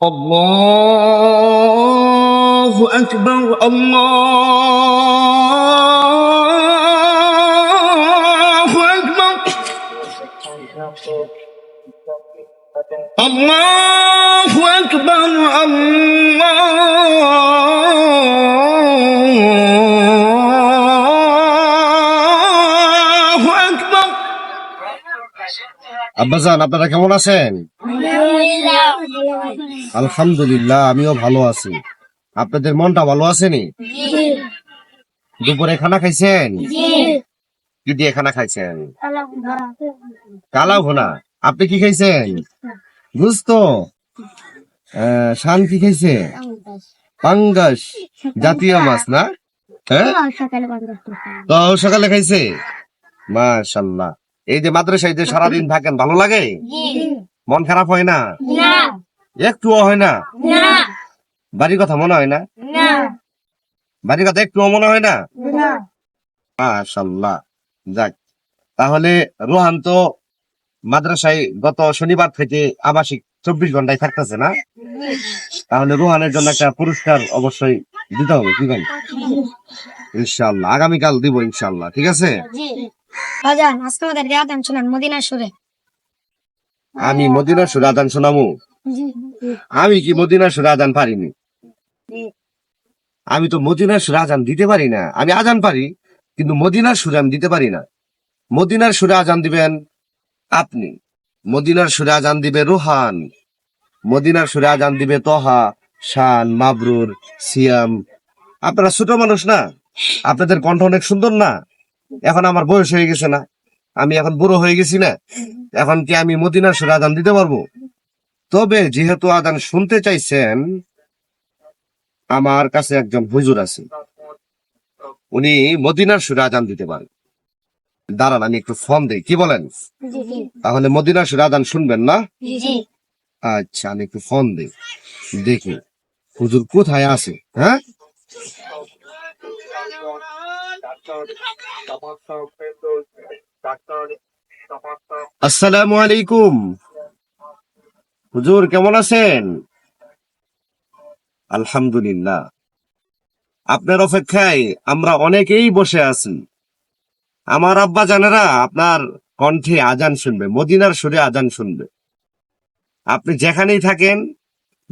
الله أكبر الله أكبر الله أكبر الله أكبر আব্বাজান আপনারা কেমন আছেন আলহামদুলিল্লাহ, আমিও ভালো আছি। আপনাদের মনটা ভালো আছেনি? দুপুরে খানা খাইছেন? কি দিয়ে খানা খাইছেন? কালা ভোনা। আপনি কি খাইছেন? বুঝত শান কি খাইছে? পাঙ্গাস। জাতীয় মাছ না? হ্যাঁ? তো সকালে খাইছে? মাশাল্লাহ। এই যে মাদ্রাসায় যে সারাদিন থাকেন, ভালো লাগে? মন খারাপ হয় না? একটুও হয় না? বাড়ির কথা মনে হয় না? বাড়ির কথা একটুও মনে হয় না? মাশাল্লাহ যাক তাহলে রোহান তো মাদ্রাসায় গত শনিবার থেকে আবাসিক চব্বিশ ঘন্টায় থাকতেছে না? তাহলে রোহানের জন্য একটা পুরস্কার অবশ্যই দিতে হবে কি বলেন ইনশাল্লাহ আগামীকাল দিব ইনশাল্লাহ ঠিক আছে? আজকে আমাদের শুনান মদিনার সুরে। আমি মদিনা সুরে আদান শোনামু আমি কি মদিনার সুরে আদান পারিনি? আমি তো মদিনার সুরে আজান দিতে পারি না। আমি আজান পারি কিন্তু মদিনার সুরে আমি দিতে পারি না। মদিনার সুরে আজান দিবেন আপনি। মদিনার সুরে আজান দিবে রোহান। মদিনার সুরে আজান দিবে তহা শান মাবরুর সিয়াম। আপনারা ছোট মানুষ না? আপনাদের কণ্ঠ অনেক সুন্দর না? এখন আমার বয়স হয়ে গেছে না? আমি এখন বুড়ো হয়ে গেছি না এখন কি আমি মদিনার সুরে আদান দিতে পারব তবে যেহেতু আদান শুনতে চাইছেন আমার কাছে একজন হুজুর আছে উনি মদিনার সুরে আদান দিতে পারেন দাঁড়ান আমি একটু ফর্ম দিই কি বলেন তাহলে মদিনার সুরে আদান শুনবেন না আচ্ছা আমি একটু ফোন দিই দেখি হুজুর কোথায় আছে হ্যাঁ আসসালামু আলাইকুম। হুজুর, কেমন আছেন? আলহামদুলিল্লাহ। আপনার অপেক্ষায় আমরা অনেকেই বসে আছি। আমার আব্বা জানেরা আপনার কণ্ঠে আজান শুনবে, মদিনার সুরে আজান শুনবে। আপনি যেখানেই থাকেন,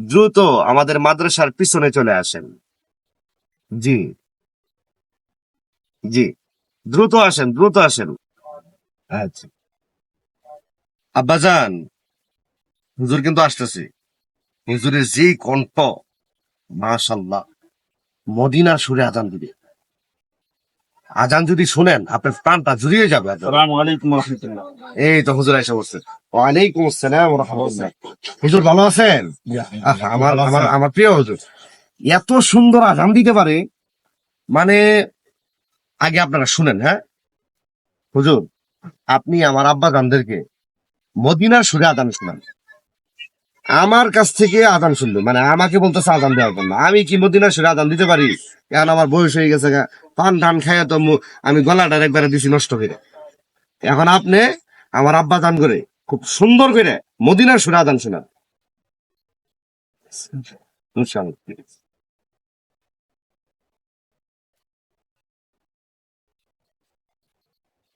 দ্রুত আমাদের মাদ্রাসার পিছনে চলে আসেন। জি। জি। দ্রুত আসেন দ্রুত আসেন। আচ্ছা। আব্বাজান হুজুর কিন্তু আসতেছে। হুজুরের যে কণ্ঠ মাশাল্লাহ সুরে আজান দিবে। আজান যদি শুনেন আপনার প্রাণটা জুড়িয়ে যাবে এই তো হুজুর এসে বসছে ওয়ালাইকুম আসসালাম হুজুর ভালো আছেন? আমার আমার আমার প্রিয় হুজুর। এত সুন্দর আজান দিতে পারে মানে আগে আপনারা শুনেন হ্যাঁ? হুজুর আপনি আমার আব্বা গানদেরকে মদিনার সুরে আদান শুনান। আমার কাছ থেকে আদান শুনবে মানে আমাকে বলতেছে আদান দেওয়ার জন্য। আমি কি মদিনার সুরে আদান দিতে পারি? এখন আমার বয়স হয়ে গেছে পান টান খাইয়া তো আমি গলাটা একবারে দিছি নষ্ট করে। এখন আপনি আমার আব্বা দান করে খুব সুন্দর করে মদিনার সুরে আদান শোনান।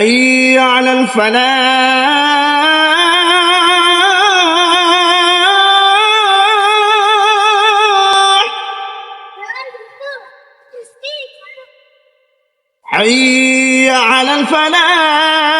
حي على الفلاح. حي على الفلاح.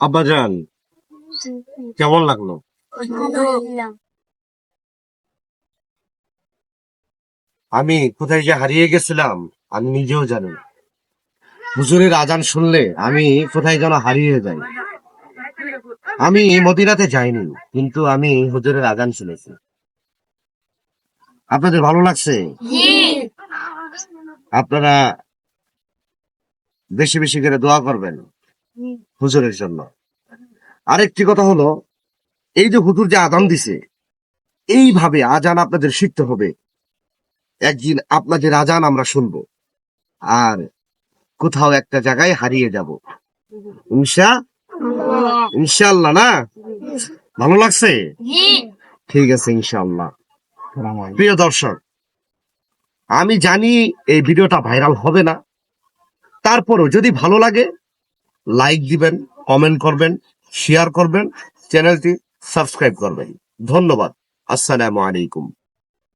আব্বাজান কেমন লাগল? আমি কোথায় যে হারিয়ে গেছিলাম আমি নিজেও জানি না। হুজুরের আজান শুনলে আমি কোথায় যেন হারিয়ে যাই। আমি মদিনাতে যাইনি কিন্তু আমি হুজুরের আজান শুনেছি। আপনাদের ভালো লাগছে? আপনারা বেশি বেশি করে দোয়া করবেন। হুজুরের জন্য। আরেকটি কথা হলো এই যে হুজুর যে আজান দিছে এইভাবে আজান আপনাদের শিখতে হবে। একদিন আপনাদের আজান আমরা শুনব। আর কোথাও একটা জায়গায় হারিয়ে যাব। ইনশা ইনশাল্লাহ না? ভালো লাগছে? ঠিক আছে ইনশাল্লাহ প্রিয় দর্শক আমি জানি এই ভিডিওটা ভাইরাল হবে না। তারপরও যদি ভালো লাগে লাইক দিবেন কমেন্ট করবেন শেয়ার করবেন চ্যানেলটি সাবস্ক্রাইব করবেন। ধন্যবাদ। আসসালামু আলাইকুম।